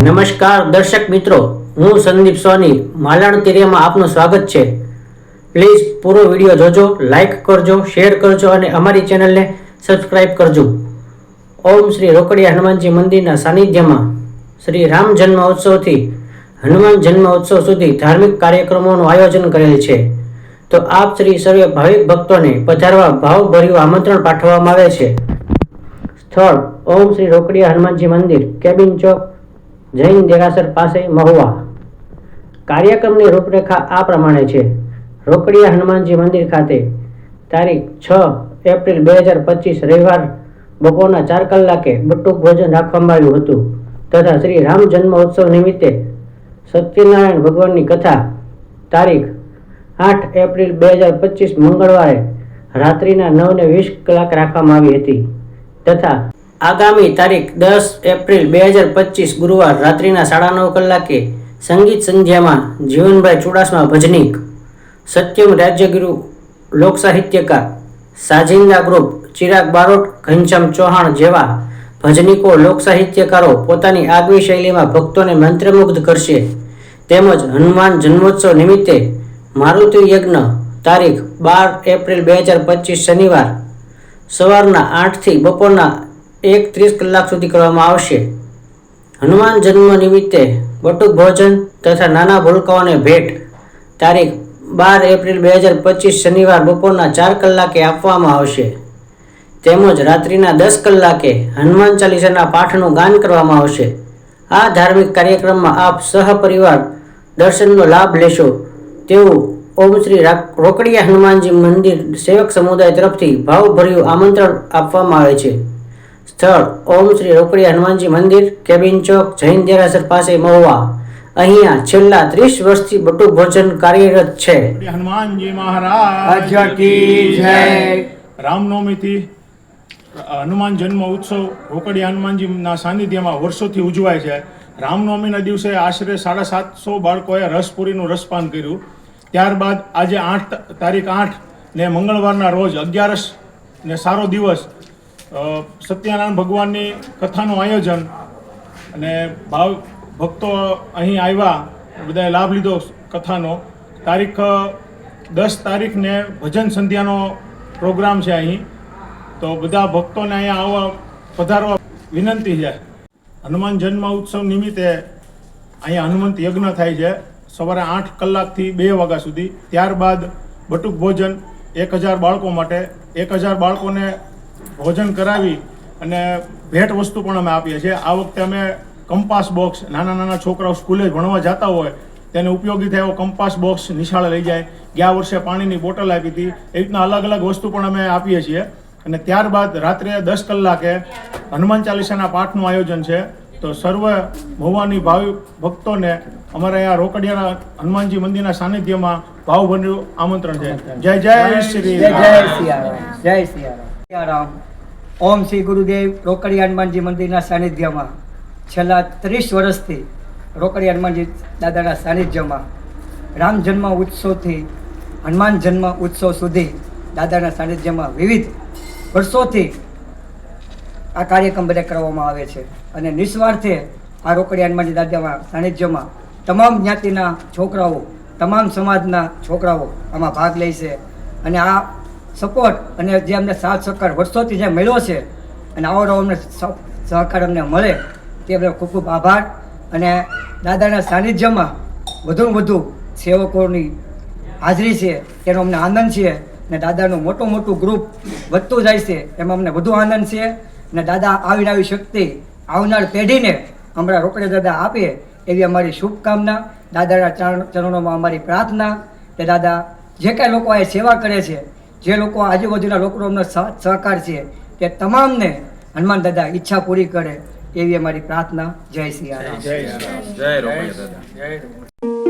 નમસ્કાર દર્શક મિત્રો, હું સંદીપ સોની, માલાણ તિરિયામાં આપનું સ્વાગત છે. પ્લીઝ પૂરો વીડિયો જોજો, લાઈક કરજો, શેર કરજો અને અમારી ચેનલને સબસ્ક્રાઇબ કરજો. ઓમ શ્રી રોકડિયા હનુમાનજી મંદિરના સાનિધ્યમાં શ્રી રામ જન્મ ઉત્સવથી હનુમાન જન્મ ઉત્સવ સુધી ધાર્મિક કાર્યક્રમોનું આયોજન કરેલ છે. તો આપ શ્રી સર્વે ભાવિક ભક્તોને પધારવા ભાવભર્યું આમંત્રણ પાઠવવામાં આવે છે. સ્થળ, ઓમ શ્રી રોકડિયા હનુમાનજી મંદિર, કેબિન ચોક જૈન દેરાસર પાસે મહુવા. કાર્યક્રમની રૂપરેખા આ પ્રમાણે છે. રોકડિયા હનુમાનજી મંદિર ખાતે તારીખ છ એપ્રિલ બે હજાર પચીસ રવિવાર બપોરના ચાર કલાકે બટુક ભોજન રાખવામાં આવ્યું હતું તથા શ્રી રામ જન્મ ઉત્સવ નિમિત્તે સત્યનારાયણ ભગવાનની કથા તારીખ આઠ એપ્રિલ બે હજાર પચીસ મંગળવારે રાત્રિના નવને વીસ કલાક રાખવામાં આવી હતી તથા આગામી તારીખ દસ એપ્રિલ બે હજાર પચીસ ગુરુવાર રાત્રિના સાડા નવ કલાકે સંગીત સંધ્યામાં જીવનભાઈ ચુડાસમા ભજનીક, સત્યમ રાજ્યગુરુ લોક સાહિત્યકાર, સાજિંદા ગ્રુપ, ચિરાગ બારોટ, ઘનશ્યામ ચૌહાણ જેવા ભજનીકો લોક સાહિત્યકારો પોતાની આગવી શૈલીમાં ભક્તોને મંત્રમુગ્ધ કરશે. તેમજ હનુમાન જન્મોત્સવ નિમિત્તે મારુતિ યજ્ઞ તારીખ બાર એપ્રિલ બે હજાર પચીસ શનિવાર સવારના આઠથી બપોરના એક ત્રીસ કલાક સુધી કરવામાં આવશે. હનુમાન જન્મ નિમિત્તે બટુક ભોજન તથા નાના ભૂલકાઓને ભેટ. તારીખ બાર એપ્રિલ બે હજાર પચીસ શનિવાર બપોરના ચાર કલાકે આપવામાં આવશે. તેમજ રાત્રિના દસ કલાકે હનુમાન ચાલીસાના પાઠનું ગાન કરવામાં આવશે. આ ધાર્મિક કાર્યક્રમમાં આપ સહપરિવાર દર્શનનો લાભ લેશો. તેવું ઓમ શ્રી રોકડીયા હનુમાનજી મંદિર સેવક સમુદાય તરફથી ભાવભર્યું આમંત્રણ આપવામાં આવે છે. સ્થળ ઓમ શ્રી રોકડીયા હનુમાનજી મંદિર કેબિન ચોક જૈન દેરાસર પાસે મહુવા. અહીંયા છેલ્લા ત્રીસ વર્ષથી બટુ ભોજન કાર્યરત છે. હનુમાનજી મહારાજ. કી જય. રામનવમીથી થી હનુમાન જન્મ ઉત્સવ રોકડિયા હનુમાનજીના સાનિધ્યમાં વર્ષોથી ઉજવાય છે. રામનવમીના દિવસે આશરે સાડા સાતસો બાળકોએ રસપુરીનું રસપાન કર્યું. ત્યારબાદ આજે આઠ તારીખ આઠ ને મંગળવારના રોજ અગિયારસ ને સારો દિવસ સત્યનારાયણ ભગવાનની કથાનું આયોજન અને ભાવ ભક્તો અહીં આવ્યા, બધાએ લાભ લીધો કથાનો. તારીખ દસ તારીખને ભજન સંધ્યાનો પ્રોગ્રામ છે અહીં. તો બધા ભક્તોને અહીંયા આવવા પધારવા વિનંતી છે. હનુમાન જન્મ ઉત્સવ નિમિત્તે અહીંયા હનુમંત યજ્ઞ થાય છે. સવારે આઠ કલાકથી બે વાગ્યા સુધી. ત્યારબાદ બટુક ભોજન એક હજાર બાળકો માટે. એક હજાર બાળકોને ભોજન કરાવી અને ભેટ વસ્તુ પણ અમે આપીએ છીએ. આ વખતે અમે કંપાસ બોક્સ નાના નાના છોકરાઓ સ્કૂલે ભણવા જતા હોય, તેને ઉપયોગી થાય એવો કંપાસ બોક્સ નિશાળે લઈ જાય. ગયા વર્ષે પાણીની બોટલ આપી હતી. એ રીતના અલગ અલગ વસ્તુ પણ અમે આપીએ છીએ. અને ત્યારબાદ રાત્રે દસ કલાકે હનુમાન ચાલીસાના પાઠનું આયોજન છે. તો સર્વ ભવાની ભાવિ ભક્તોને અમારે અહીંયા રોકડિયાના હનુમાનજી મંદિરના સાનિધ્યમાં ભાવભર્યું આમંત્રણ છે. જય જય શ્રી જય જય જય સિયારામ સિયારામ. ઓમ શ્રી ગુરુદેવ રોકડી હનુમાનજી મંદિરના સાનિધ્યમાં. છેલ્લા ત્રીસ વર્ષથી રોકડી હનુમાનજી દાદાના સાનિધ્યમાં રામ જન્મ ઉત્સવથી, હનુમાન જન્મ ઉત્સવ સુધી દાદાના સાનિધ્યમાં વિવિધ વર્ષોથી આ કાર્યક્રમ બધા કરવામાં આવે છે. અને નિસ્વાર્થે આ રોકડી હનુમાનજી દાદામાં સાનિધ્યમાં તમામ જ્ઞાતિના છોકરાઓ, તમામ સમાજના છોકરાઓ આમાં ભાગ લે છે. અને આ સપોર્ટ અને જે અમને સાથ સહકાર વર્ષોથી જે મળ્યો છે અને આવો અમને સહકાર અમને મળે તે બદલ ખૂબ ખૂબ આભાર અને દાદાના સાનિધ્યમાં વધુને વધુ સેવકોની હાજરી છે તેનો અમને આનંદ છે અને દાદાનું મોટું મોટું ગ્રુપ વધતું જાય છે એમાં અમને વધુ આનંદ છે અને દાદા આવી આવી શક્તિ આવનાર પેઢીને હમણાં રોકડે દાદા આપે એવી અમારી શુભકામના, દાદાના ચરણ ચરણોમાં અમારી પ્રાર્થના કે દાદા જે કાંઈ લોકો આ સેવા કરે છે જે લોકો આજુબાજુના લોકોનો સાથ સહકાર છે, તે તમામને હનુમાન દાદા ઈચ્છા પૂરી કરે, એવી અમારી પ્રાર્થના. જય જય શ્રી રામ. જય રોકડિયા દાદા.